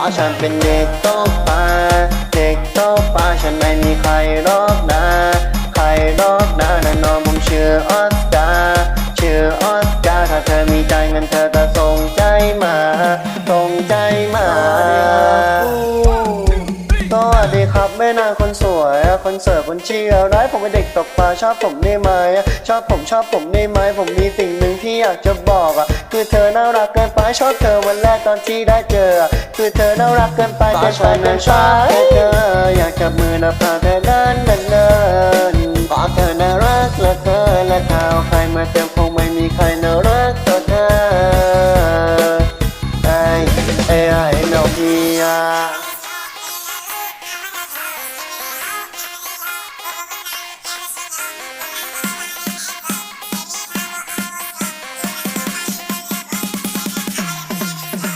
ก็ฉันเป็นเด็กโตป่าเด็กโตป่าฉันไม่มีใครรอกนะใครรอกนะแน่นอนผมชื่อออสการ์ชื่อออสการ์ถ้าเธอมีใจงั้นเธอก็ส่งใจมาส่งใจมาสวัสดีครับแม่นางคนสวยคนเสิร์ฟคนเชียร์ร้ายผมเป็นเด็กตกปลาชอบผมได้ไหมชอบผมชอบผมได้ไหมผมมีสิ่งหนึ่งที่อยากจะบอกอะ คือเธอน่ารักเกินไปชอบเธอวันแรกตอนที่ได้เจอ คือเธอน่ารักเกินไปเกินไปเกินไปเธออยากจับมือและพาเธอเดินเดินเดินเพราะเธอน่ารักและเธอและถ้าเอาใครมาเติมคงไม่มีใครน่ารักเท่าเธอ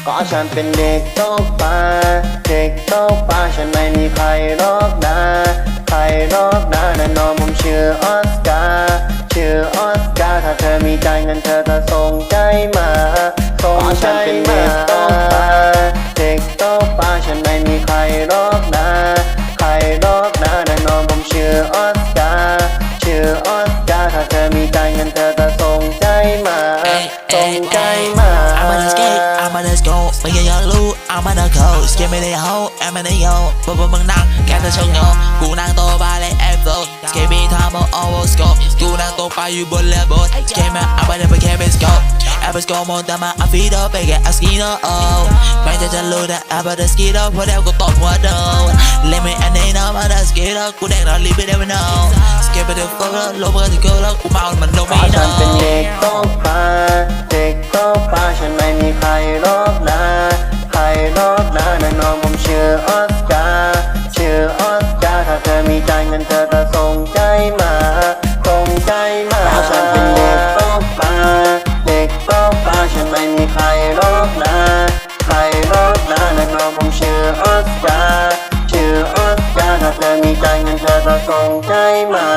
ก็ฉันเป็นเด็กโตป่าเด็กโตป่าฉันไม่มีใครรอกนะใครรอกนะแน่นอนผมชื่อออสการ์ชื่อออสการ์ถ้าเธอมีใจงั้นเธอก็ส่งใจมาส่งใจมาเด็กโตป่าฉันไม่มีใครรอกนะใครรอกนะแน่นอนผมชื่อออสการ์ชื่อออสการ์ถ้าเธอมีใจงั้นเธอก็ส่งใจมาส่งใจมา I'm on the skate, I'm on the go ไม่อยากอยากรู้ I'm on the go skate ไม่ได้เฮา I'm on the yo พวกมึงนั่งแค่จะชงโยกูนั่งโตบาเลยแอปโต skate มีทางมา always go กูนั่งโตไปอยู่บนเลเวล skate มา I'm on the back let's go Apples go มองแต่มา I feed up ไปแก I ski no oh ไม่จะจะรู้แต่ I'm on the skate up เพราะเดี๋ยวกูตบหัวโดน Let me and they know I'm on the skate up กูแดกเรา leave it never know skate ไปเดี๋ยวก็ลบกันที่เกิแล้วกูเมามันลงเพไม่ราะฉันเป็น know เด็กโตป่าเด็กโตป่าฉันไม่มีใครรอ ไม่มีใครรอกนะใครรอกนะแน่นอนผมชื่อออสการ์ชื่อออสการ์ถ้าเธอมีใจเงินเธอก็ส่งใจมา